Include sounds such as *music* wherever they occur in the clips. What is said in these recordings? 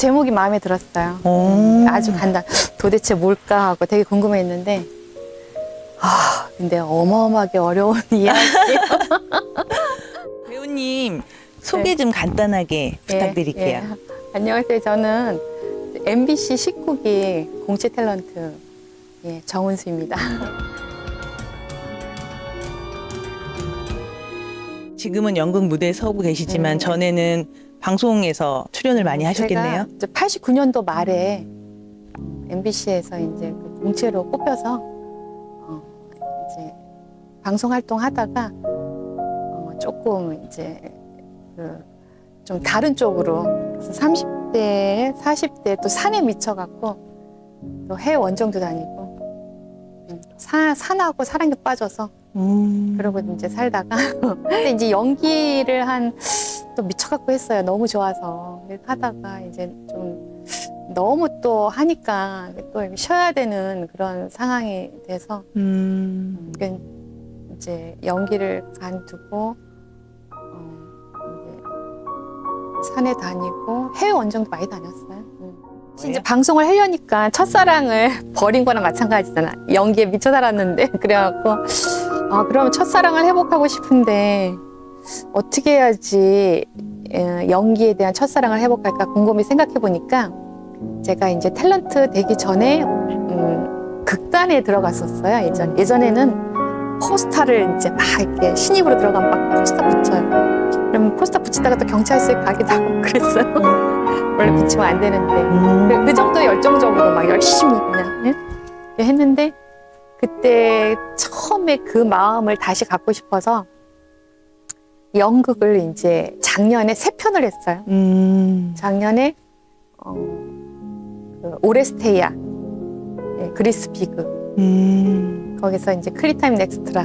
제목이 마음에 들었어요. 오. 아주 간단. 도대체 뭘까 하고 되게 궁금했는데, 아, 근데 어마어마하게 어려운 *laughs* 이야기. *laughs* 배우님 소개 좀 간단하게 부탁드릴게요. 예, 예. 안녕하세요. 저는 MBC 19기 공채 탤런트 예, 정은수입니다. *laughs* 지금은 연극 무대에 서고 계시지만 네. 전에는 방송에서 출연을 많이 하셨겠네요. 제가 89년도 말에 MBC에서 이제 그 공채로 뽑혀서 어, 이제 방송 활동하다가 어, 조금 이제 그 좀 다른 쪽으로 그래서 30대, 40대 또 산에 미쳐갖고 또 해외 원정도 다니고 음, 사, 산하고 사랑에 빠져서 음. 그러고 이제 살다가 *laughs* 근데 이제 연기를 한 또 미쳐갖고 했어요. 너무 좋아서 하다가 이제 좀 너무 또 하니까 또 쉬어야 되는 그런 상황이 돼서 음. 이제 연기를 간두고 어 이제 산에 다니고 해외 원정도 많이 다녔어요. 음. 이제? 방송을 하려니까 첫사랑을 버린 거랑 마찬가지잖아. 연기에 미쳐 살았는데 *laughs* 그래갖고 아 그러면 첫사랑을 회복하고 싶은데 어떻게 해야지 에, 연기에 대한 첫사랑을 회복할까 곰곰이 생각해 보니까 제가 이제 탤런트 되기 전에 음, 극단에 들어갔었어요. 예전 예전에는 포스터를 이제 막 이렇게 신입으로 들어가면 막 포스터 붙여요. 그러면 포스터 붙이다가 또 경찰서에 가기도 하고 *laughs* 그랬어요. 원래 붙이면 안 되는데. 음. 그, 그 정도 열정적으로 막 열심히 그냥 예? 이렇게 했는데 그때 처음에 그 마음을 다시 갖고 싶어서 연극을 이제 작년에 세 편을 했어요. 음. 작년에 어, 그 오레스테이아, 예, 그리스 비그 음. 거기서 이제 크리타임 넥스트라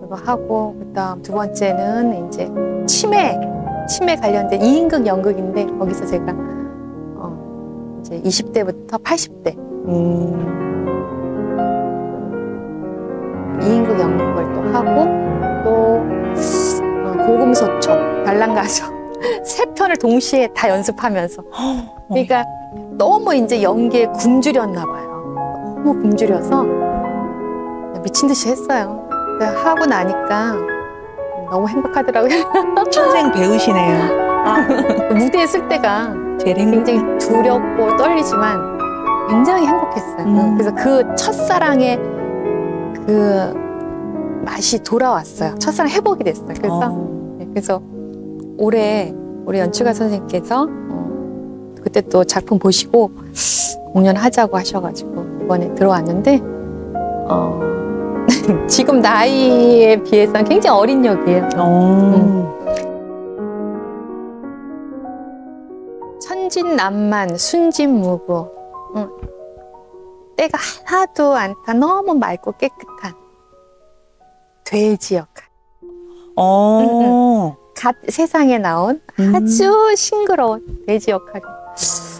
그거 하고 그다음 두 번째는 이제 치매 치매 관련된 2인극 연극인데 거기서 제가 어 이제 20대부터 80대 음. 2인극 연극을 또 하고 또 어, 고금소총 별난가족 *laughs* 세 편을 동시에 다 연습하면서 *gasps* 그러니까 너무 이제 연기에 굶주렸나 봐요. 너무 굶주려서 미친 듯이 했어요. 근데 하고 나니까 너무 행복하더라고요. *laughs* 천생 배우시네요. 무대에 쓸 때가. 굉장히 두렵고 떨리지만 굉장히 행복했어요. 음. 그래서 그 첫사랑의 그 맛이 돌아왔어요. 첫사랑 회복이 됐어요. 그래서 어. 네, 그래서 올해 우리 연출가 선생님께서 어, 그때 또 작품 보시고 공연하자고 하셔가지고 이번에 들어왔는데 어, *laughs* 지금 나이에 비해서는 굉장히 어린 역이에요. 어. 천진난만 순진무구 응. 때가 하나도 않다 너무 맑고 깨끗한 돼지 역할 어. 갓 세상에 나온 음. 아주 싱그러운 돼지 역할이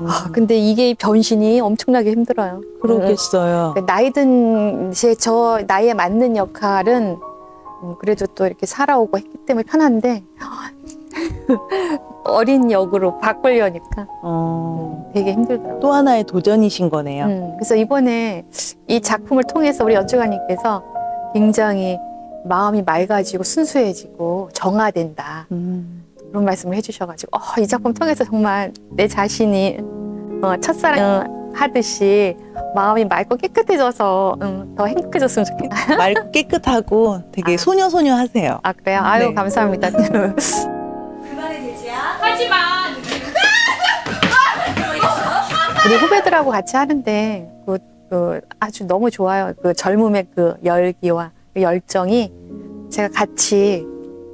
아, 근데 이게 변신이 엄청나게 힘들어요 그러겠어요. 그 나이 든제저 나이에 맞는 역할은 음, 그래도 또 이렇게 살아오고 했기 때문에 편한데 *laughs* 어린 역으로 바꾸려니까 어. 되게 힘들더라고요 또 하나의 도전이신 거네요. 음, 그래서 이번에 이 작품을 통해서 우리 연주가님께서 굉장히 마음이 맑아지고 순수해지고 정화된다 음. 그런 말씀을 해주셔가지고 어, 이 작품 통해서 정말 내 자신이 어, 첫사랑 하듯이 마음이 맑고 깨끗해져서 음, 더 행복해졌으면 좋겠다. *laughs* 맑고 깨끗하고 되게 아. 소녀 소녀 하세요. 아 그래요? 아유 네. 감사합니다. *laughs* 그만해 돼지야. 하지마. 우리 후배들하고 같이 하는데 그, 그 아주 너무 좋아요. 그 젊음의 그 열기와 그 열정이 제가 같이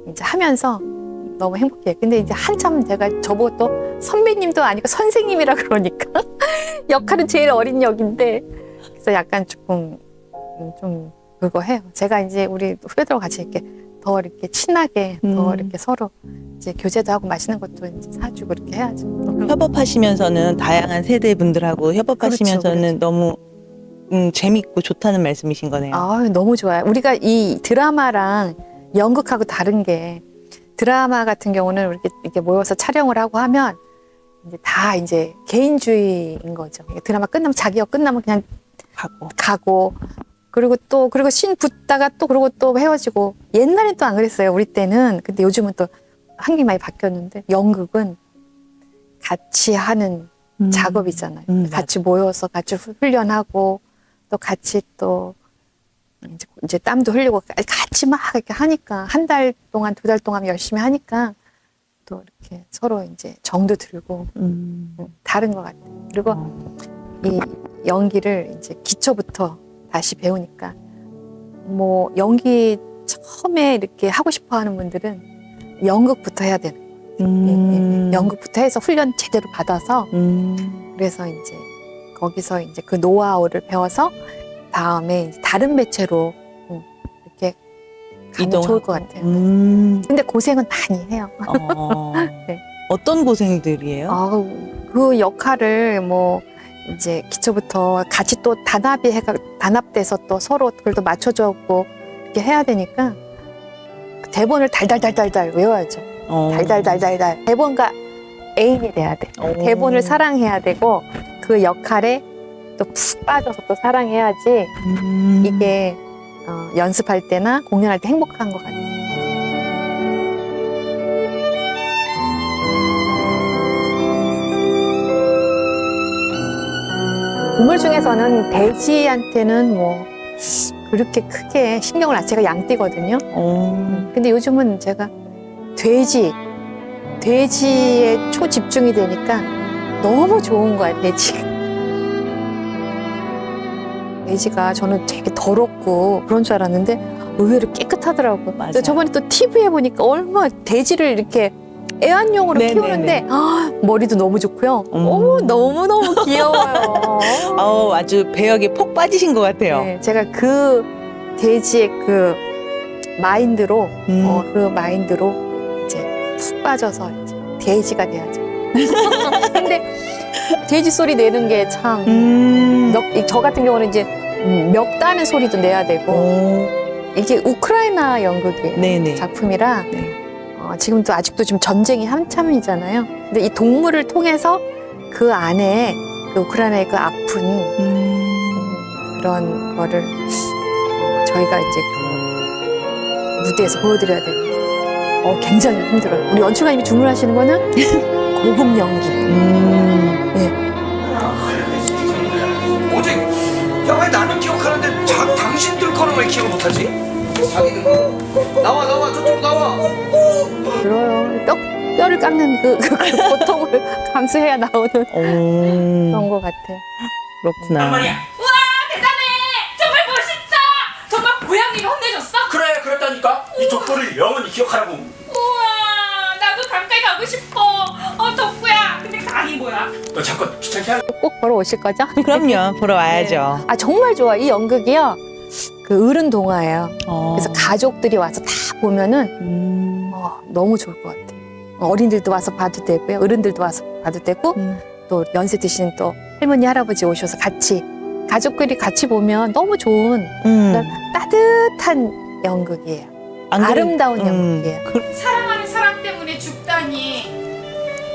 이제 하면서 너무 행복해요. 근데 이제 한참 제가 저보고 또 선배님도 아니고 선생님이라 그러니까 *laughs* 역할은 제일 어린 역인데 그래서 약간 조금 음, 좀 그거 해요. 제가 이제 우리 후배들하고 같이 이렇게 더 이렇게 친하게 더 음. 이렇게 서로 이제 교제도 하고 맛있는 것도 이제 사주고 이렇게 해야죠. 협업하시면서는 다양한 세대 분들하고 협업하시면서는 그렇죠, 너무 음, 재밌고 좋다는 말씀이신 거네요. 아 너무 좋아요. 우리가 이 드라마랑 연극하고 다른 게 드라마 같은 경우는 이렇게, 이렇게 모여서 촬영을 하고 하면 이제 다 이제 개인주의인 거죠. 드라마 끝나면 자기 역 끝나면 그냥 가고. 가고 그리고 또 그리고 신 붙다가 또 그러고 또 헤어지고 옛날엔 또 안 그랬어요 우리 때는 근데 요즘은 또 환경이 많이 바뀌었는데 연극은 같이 하는 음. 작업이잖아요 음, 같이 모여서 같이 후- 훈련하고 또 같이 또 이제, 이제 땀도 흘리고 같이 막 이렇게 하니까 한 달 동안 두 달 동안 열심히 하니까 또 이렇게 서로 이제 정도 들고 음. 음, 다른 것 같아요 그리고 이 연기를 이제 기초부터 다시 배우니까 뭐 연기 처음에 이렇게 하고 싶어 하는 분들은 연극부터 해야 되는 거예요. 예, 음. 예. 연극부터 해서 훈련 제대로 받아서 음. 그래서 이제 거기서 이제 그 노하우를 배워서 다음에 이제 다른 매체로 음, 이렇게 가면 이동하고. 좋을 것 같아요. 음. 근데 고생은 많이 해요. 어. *laughs* 네. 어떤 고생들이에요? 아우, 그 역할을 뭐 이제 기초부터 같이 또 단합이 해가 단합돼서 또 서로 그걸 또 맞춰주고 이렇게 해야 되니까 그 대본을 달달달달달 외워야죠. 어. 달달달달달 대본과 애인이 돼야 돼. 어. 대본을 사랑해야 되고 그 역할에 또 푹 빠져서 또 사랑해야지 음. 이게 어, 연습할 때나 공연할 때 행복한 것 같아요. 동물 중에서는 돼지한테는 뭐 그렇게 크게 신경을 안 제가 양띠거든요. 어. 근데 요즘은 제가 돼지, 돼지에 초집중이 되니까 너무 좋은 거야, 돼지가. 돼지가 저는 되게 더럽고 그런 줄 알았는데 의외로 깨끗하더라고요. 맞아요. 근데 저번에 또 TV에 보니까 얼마 돼지를 이렇게 애완용으로 네네네. 키우는데 아, 머리도 너무 좋고요. 음. 오, 너무너무 귀여워요. *laughs* 어, 아주 배역에 폭 빠지신 것 같아요. 네, 제가 그 돼지의 그 마인드로 음. 어, 그 마인드로 이제 푹 빠져서 이제 돼지가 돼야죠. *laughs* 근데 돼지 소리 내는 게 참, 음. 멱, 저 같은 경우는 이제 멱 따는 소리도 내야 되고, 오. 이게 우크라이나 연극의 네네. 작품이라, 네. 어, 지금도 아직도 좀 전쟁이 한참이잖아요. 근데 이 동물을 통해서 그 안에 그 우크라이나의 그 아픈 음. 그런 거를 어, 저희가 이제 그 무대에서 보여드려야 되고 어, 굉장히 힘들어요. 우리 연출가님이 주문하시는 거는 *laughs* 고급 연기. 음. 오직 야 왜 나는 기억하는데 자, 당신들 거는 왜 기억 못하지? 자기들 거 나와 나와 저쪽으로 나와 들어요. 뼈, 뼈를 깎는 그, 그, 그 *laughs* 고통을 감수해야 나오는 오. 그런 것 같아요. 그렇구나. 우와 대단해 정말 멋있다 정말 고양이가 혼내줬어? 그래 그랬다니까 이 족보를 영원히 기억하라고 우와 나도 가까이 가고 싶어 어 너 자꾸 귀찮게 하는 꼭 보러 오실 거죠? *laughs* 그럼요. 보러 와야죠. 아, 정말 좋아. 이 연극이요. 그 어른 동화예요. 어. 그래서 가족들이 와서 다 보면은 음. 어, 너무 좋을 것 같아요. 어린들도 와서 봐도 되고요. 어른들도 와서 봐도 되고 음. 또 연세 드신 또 할머니 할아버지 오셔서 같이 가족끼리 같이 보면 너무 좋은 음. 따뜻한 연극이에요. 안 그래- 아름다운 음. 연극이에요. 사랑하는 사람 때문에 죽다니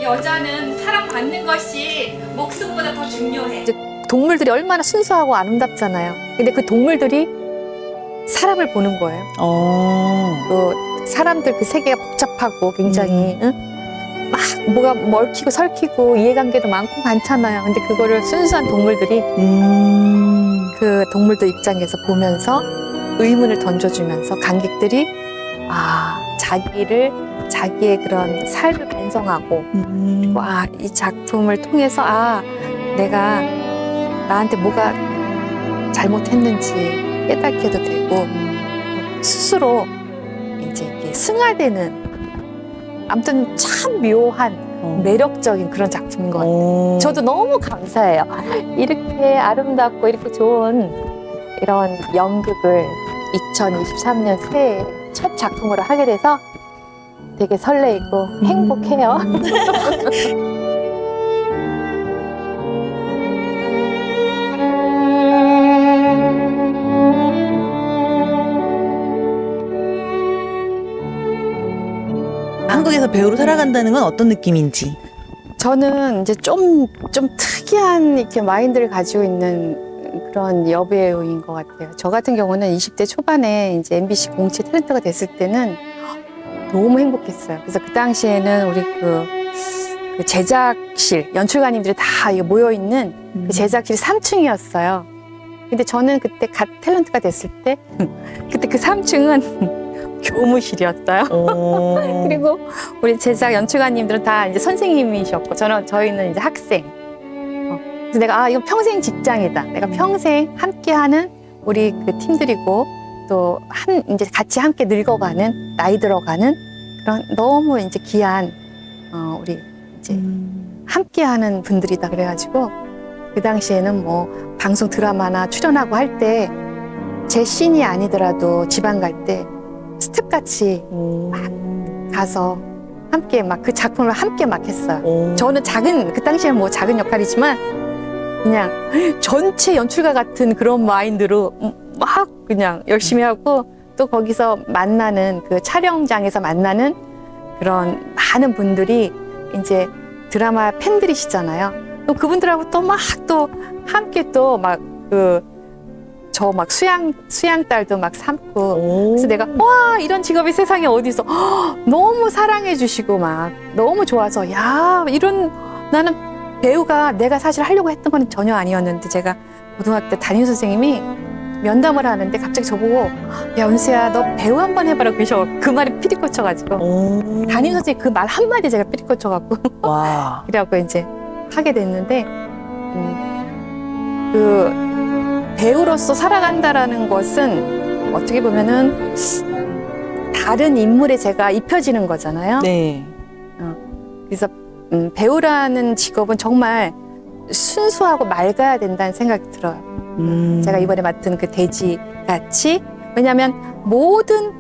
여자는 사랑받는 것이 목숨보다 더 중요해 동물들이 얼마나 순수하고 아름답잖아요. 근데 그 동물들이 사람을 보는 거예요. 어. 그 사람들 그 세계가 복잡하고 굉장히 음. 응? 막 뭐가 멀키고 설키고 이해관계도 많고 많잖아요. 근데 그거를 순수한 동물들이 음. 그 동물들 입장에서 보면서 의문을 던져주면서 관객들이 아 자기를 자기의 그런 삶을 반성하고 음. 와 이 작품을 통해서 아 내가 나한테 뭐가 잘못했는지 깨닫게 도 되고 스스로 이제 이게 승화되는 아무튼 참 묘한 어. 매력적인 그런 작품인 것 같아요. 어. 저도 너무 감사해요. 이렇게 아름답고 이렇게 좋은 이런 연극을 2023년 새해 첫 작품으로 하게 돼서 되게 설레이고 행복해요. *laughs* 한국에서 배우로 살아간다는 건 어떤 느낌인지. 저는 이제 좀, 좀 특이한 이렇게 마인드를 가지고 있는 그런 여배우인 것 같아요. 저 같은 경우는 20대 초반에 이제 MBC 공채 탤런트가 됐을 때는 너무 행복했어요. 그래서 그 당시에는 우리 그, 그 제작실, 연출가님들이 다 모여 있는 그 제작실 3층이었어요. 근데 저는 그때 갓 탤런트가 됐을 때, *laughs* 그때 그 3층은 *laughs* 교무실이었어요. 오. *laughs* 그리고 우리 제작 연출가님들은 다 이제 선생님이셨고 저는 저희는 이제 학생. 어, 그래서 내가 아 이건 평생 직장이다. 내가 평생 함께하는 우리 그 팀들이고 또 한 이제 같이 함께 늙어가는 나이 들어가는 그런 너무 이제 귀한 어, 우리 이제 음. 함께하는 분들이다 그래가지고 그 당시에는 뭐 방송 드라마나 출연하고 할 때 제 씬이 아니더라도 지방 갈 때 스텝 같이 오. 가서 함께 막 그 작품을 함께 막 했어요. 오. 저는 작은 그 당시에는 뭐 작은 역할이지만 그냥 전체 연출가 같은 그런 마인드로 막 그냥 열심히 하고 또 거기서 만나는 그 촬영장에서 만나는 그런 많은 분들이 이제 드라마 팬들이시잖아요. 또 그분들하고 또 막 또 함께 또 막 그 저 막 수양 수양 딸도 막 삼고 오. 그래서 내가 와 이런 직업이 세상에 어디 있어 헉, 너무 사랑해 주시고 막 너무 좋아서 야 이런 나는 배우가 내가 사실 하려고 했던 건 전혀 아니었는데 제가 고등학교 때 담임 선생님이 면담을 하는데 갑자기 저보고 야 은수야 너 배우 한 번 해봐라 그러셔 그 말이 피리 꽂혀가지고 오. 담임 선생님 그 말 한마디 제가 피리 꽂혀갖고 와. *laughs* 그래갖고 이제 하게 됐는데 음, 그 배우로서 살아간다라는 것은 어떻게 보면은 다른 인물에 제가 입혀지는 거잖아요. 네. 그래서 음, 배우라는 직업은 정말 순수하고 맑아야 된다는 생각이 들어요. 음. 제가 이번에 맡은 그 돼지 같이 왜냐하면 모든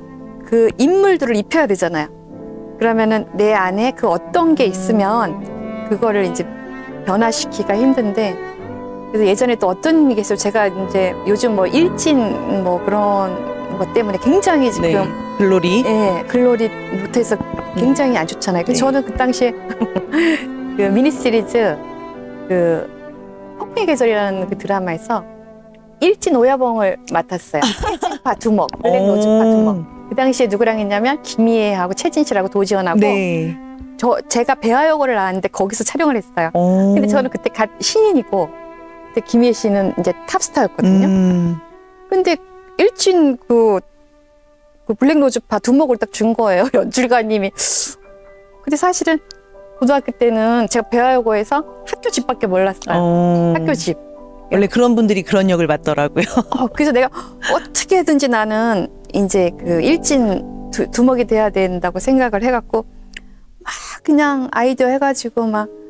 그 인물들을 입혀야 되잖아요. 그러면은 내 안에 그 어떤 게 있으면 그거를 이제 변화시키기가 힘든데 그래서 예전에 또 어떤 게 있어요. 제가 이제 요즘 뭐 일진 뭐 그런 것 때문에 굉장히 지금 네. 글로리. 예, 글로리 못해서 굉장히 안 좋잖아요. 그래서 네. 저는 그 당시에 *laughs* 그 미니 시리즈 그 폭풍의 계절이라는 그 드라마에서 일진 오야봉을 맡았어요. 일진파 두목, *laughs* 블랙 로즈파 두목. 그 당시에 누구랑 했냐면 김희애하고 최진 씨라고 도지현하고 네. 저 제가 배아역을 나왔는데 거기서 촬영을 했어요. 오. 근데 저는 그때 갓 신인이고 그때 김희애 씨는 이제 탑스타였거든요. 음. 근데 일진 그, 그 블랙 로즈파 두목을 딱 준 거예요 *laughs* 연출가님이. 근데 사실은 고등학교 때는 제가 배아여고에서 학교 집 밖에 몰랐어요. 어. 학교 집. 원래 그런 분들이 그런 역을 맡더라고요. *laughs* 어, 그래서 내가 어떻게든지 나는 이제 그 일진 두, 두목이 돼야 된다고 생각을 해갖고 막 그냥 아이디어 해가지고 막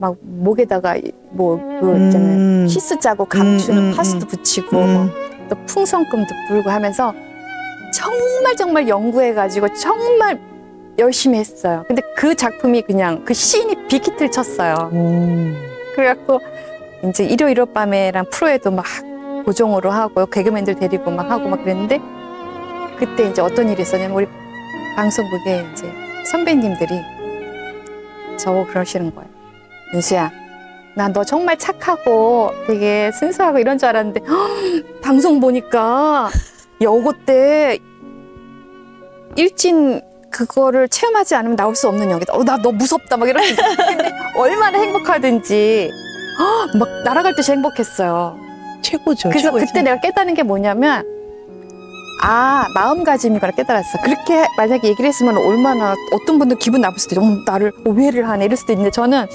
막 목에다가 뭐그 있잖아요 음. 키스 짜고 감추는 음, 음, 파스도 음. 붙이고 음. 뭐또 풍선금도 불고 하면서 정말 정말 연구해가지고 정말 열심히 했어요. 근데 그 작품이 그냥 그 씬이 빅히트를 쳤어요. 오. 그래갖고 이제 일요 일요 밤에랑 프로에도 막 고정으로 하고 개그맨들 데리고 막 하고 막 그랬는데 그때 이제 어떤 일이 있었냐면 우리 방송국에 이제 선배님들이 저보고 그러시는 거예요. 윤수야, 나 너 정말 착하고 되게 순수하고 이런 줄 알았는데 헉, 방송 보니까 여고 때 일진 그거를 체험하지 않으면 나올 수 없는 역이다. 어, 나 너 무섭다. 막. 근데 *laughs* 얼마나 행복하든지 헉, *gasps* 막 날아갈 듯이 행복했어요. 최고죠. 그래서 최고죠. 그때 내가 깨달은 게 뭐냐면 아 마음가짐이거나 깨달았어. 그렇게 만약에 얘기를 했으면 얼마나 어떤 분들 기분 나쁠 수도 있고 어, 나를 오해를 하네 이럴 수도 있는데 저는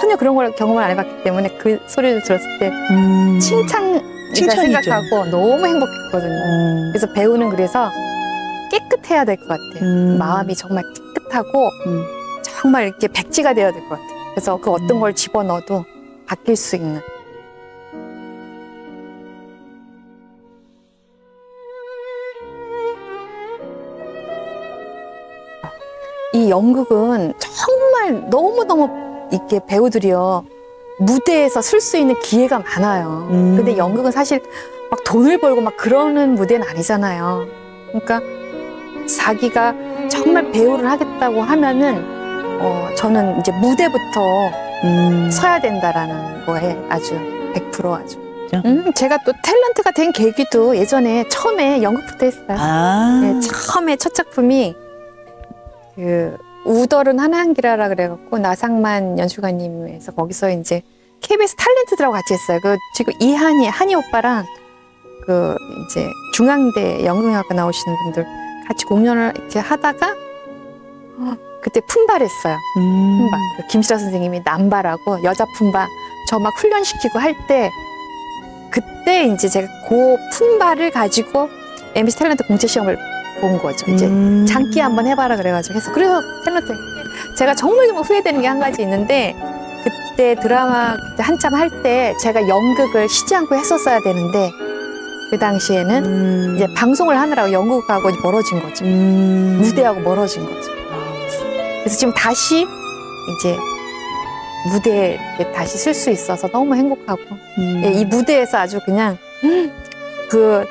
전혀 그런 걸 경험을 안 해봤기 때문에 그 소리를 들었을 때 음. 칭찬이라 칭찬이죠. 생각하고 너무 행복했거든요. 어. 그래서 배우는 그래서 깨끗해야 될 것 같아요. 음. 마음이 정말 깨끗하고 음. 정말 이렇게 백지가 되어야 될 것 같아요. 그래서 그 어떤 음. 걸 집어넣어도 바뀔 수 있는. 이 연극은 정말 너무너무 이렇게 배우들이요. 무대에서 쓸 수 있는 기회가 많아요. 음. 근데 연극은 사실 막 돈을 벌고 막 그러는 무대는 아니잖아요. 그러니까 자기가 정말 배우를 하겠다고 하면은 어, 저는 이제 무대부터 음. 서야 된다라는 거에 아주 100% 아주. 그죠? 음, 제가 또 탤런트가 된 계기도 예전에 처음에 연극부터 했어요. 아. 네, 처음에 첫 작품이 그 우덜은 한한기라라 그래갖고 나상만 연출가님에서 거기서 이제 KBS 탤런트들하고 같이 했어요. 그 지금 이한이 한이 오빠랑 그 이제 중앙대 연극영화과 나오시는 분들 같이 공연을 이렇게 하다가 어, 그때 품발했어요. 음. 그 김시라 선생님이 남바라고 여자 품바 저막 훈련시키고 할 때 그때 이제 제가 그 품바를 가지고 MBC 탤런트 공채 시험을 본 거죠. 이제 음. 장기 한번 해봐라 그래가지고 해서 그래서 탤런트 제가 정말 정말 후회되는 게 한 가지 있는데 그때 드라마 그때 한참 할 때 제가 연극을 쉬지 않고 했었어야 되는데 그 당시에는 음. 이제 방송을 하느라고 연극하고 멀어진 거죠. 음. 무대하고 멀어진 거죠. 그래서 지금 다시 이제 무대에 다시 쓸수 있어서 너무 행복하고 음. 예, 이 무대에서 아주 그냥 음, *gasps* 그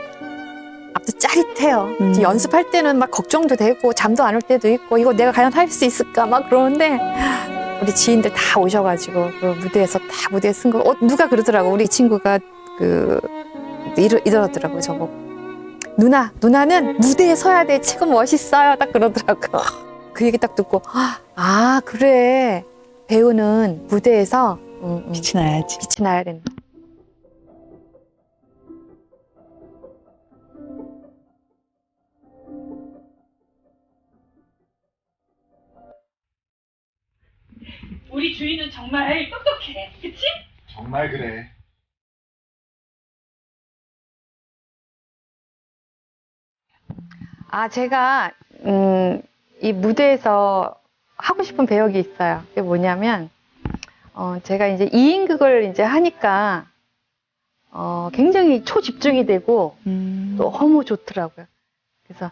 앞도 짜릿해요. 음. 이제 연습할 때는 막 걱정도 되고 잠도 안 올 때도 있고 이거 내가 과연 할 수 있을까 막 그러는데 *gasps* 우리 지인들 다 오셔가지고 그 무대에서 다 무대에 쓴 거. 어, 누가 그러더라고 우리 친구가 그 이러, 이러더라고요 저보고 누나 누나는 무대에 서야 돼 지금 멋있어요 딱 그러더라고. 그 얘기 딱 듣고 아 그래 배우는 무대에서 음, 음, 빛이 나야지. 빛이 나야 된다. 우리 주인은 정말 똑똑해. 그치? 정말 그래. 아, 제가, 음, 이 무대에서 하고 싶은 배역이 있어요. 그게 뭐냐면, 어, 제가 이제 2인극을 이제 하니까, 어, 굉장히 초집중이 되고, 음. 너무 좋더라고요. 그래서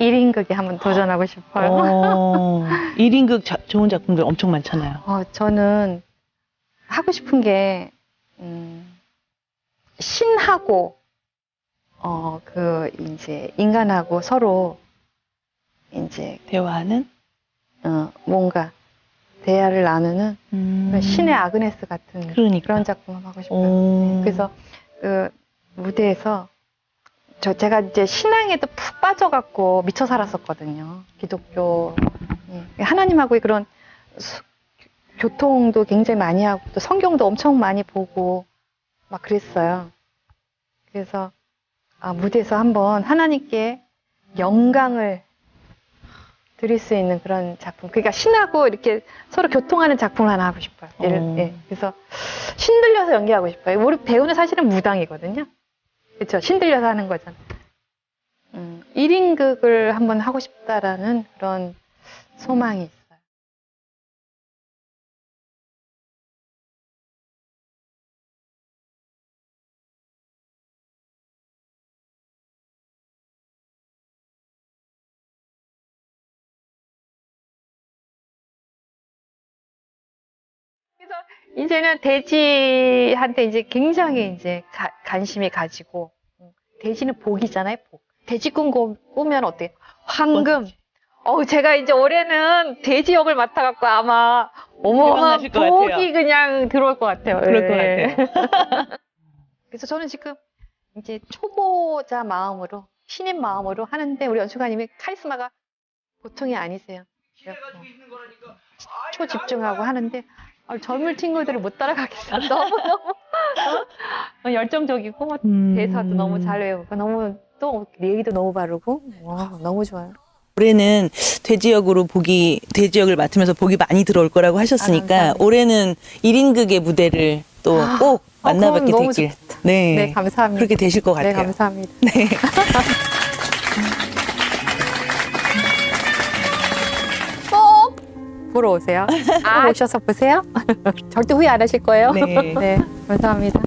1인극에 한번 도전하고 싶어요. 어, 1인극 자, 좋은 작품들 엄청 많잖아요. 어, 저는 하고 싶은 게, 음, 신하고, 어, 그, 이제, 인간하고 서로, 이제, 대화하는? 어, 뭔가, 대화를 나누는 음. 신의 아그네스 같은 그러니까. 그런 작품을 하고 싶어요. 오. 그래서, 그, 무대에서, 저, 제가 이제 신앙에도 푹 빠져갖고 미쳐 살았었거든요. 기독교. 예. 하나님하고의 그런 수- 교통도 굉장히 많이 하고 또 성경도 엄청 많이 보고 막 그랬어요. 그래서 아, 무대에서 한번 하나님께 영광을 드릴 수 있는 그런 작품. 그러니까 신하고 이렇게 서로 교통하는 작품을 하나 하고 싶어요. 예를, 어. 예. 그래서 신들려서 연기하고 싶어요. 우리 배우는 사실은 무당이거든요. 그렇죠. 신들려서 하는 거잖아요. 음, 1인극을 한번 하고 싶다라는 그런 소망이 있어요. 그래서 이제는 돼지한테 이제 굉장히 이제 가- 관심이 가지고 음, 돼지는 복이잖아요. 복. 돼지꿈 꾸- 꾸면 어때? 황금. 어우 제가 이제 올해는 돼지 역을 맡아갖고 아마 어마어마한 것 같아요. 복이 그냥 들어올 것 같아요. 그럴 것 예. 같아요. *laughs* 그래서 저는 지금 이제 초보자 마음으로 신인 마음으로 하는데 우리 연수가님이 카리스마가 보통이 아니세요. 초집중하고 하는데 아, 젊은 친구들을 못 따라가겠어. *laughs* 너무 너무 어? 열정적이고 음. 대사도 너무 잘 외우고 너무 또 얘기도 너무 바르고 와, 너무 좋아요. 올해는 돼지역으로 복이 돼지역을 맡으면서 복이 많이 들어올 거라고 하셨으니까 아. 올해는 1인극의 무대를 또꼭 어, 만나뵙게 되길. 네. 네, 감사합니다. 그렇게 되실 것 네, 같아요. 감사합니다. 네. *laughs* 보러 오세요. 꼭 오셔서 보세요. *laughs* 절대 후회 안 하실 거예요. 네. *laughs* 네, 감사합니다.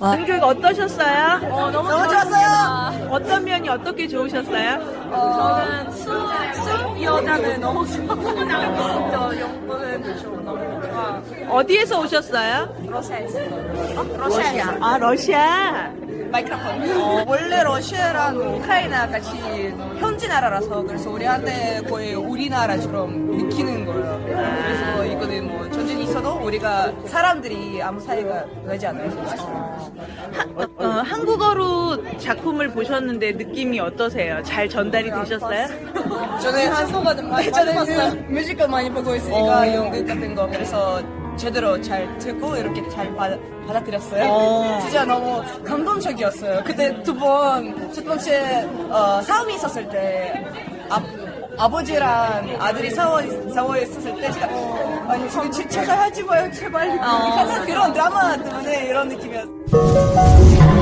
연극 어떠셨어요? 너무, 좋았어요. 어떤 면이 어떻게 좋으셨어요? 저는 수, 수 여자는 너무 좋아하고 저 영국은 좀 너무 좋아. 어디에서 오셨어요? 러시아에서. 어? 러시아. 아 러시아. 마이크로폰. 어, 원래 러시아랑 우크라이나 같이 현지 나라라서 그래서 우리한테 거의 우리나라처럼 느끼는 거예요. 그래서 이거는 뭐 있어도 우리가 사람들이 아무 사이가 나지 않아요. 어, 한국어로 작품을 보셨는데 느낌이 어떠세요? 잘 전달이 되셨어요? 저는 한국어는 많이 봤어요. 뮤지컬 많이 보고 있으니까 연극 같은 거 그래서 제대로 잘 듣고 이렇게 잘 받아, 받아들였어요. 어. 진짜 너무 감동적이었어요. 그때 두 번, 첫 번째 어, 싸움이 있었을 때 아, 아버지랑 아들이 싸워, 싸워 있었을 때 진짜 아니 지금 제- 제가 하지 마요 제발 항상 그런 드라마 때문에 이런 느낌이었어요.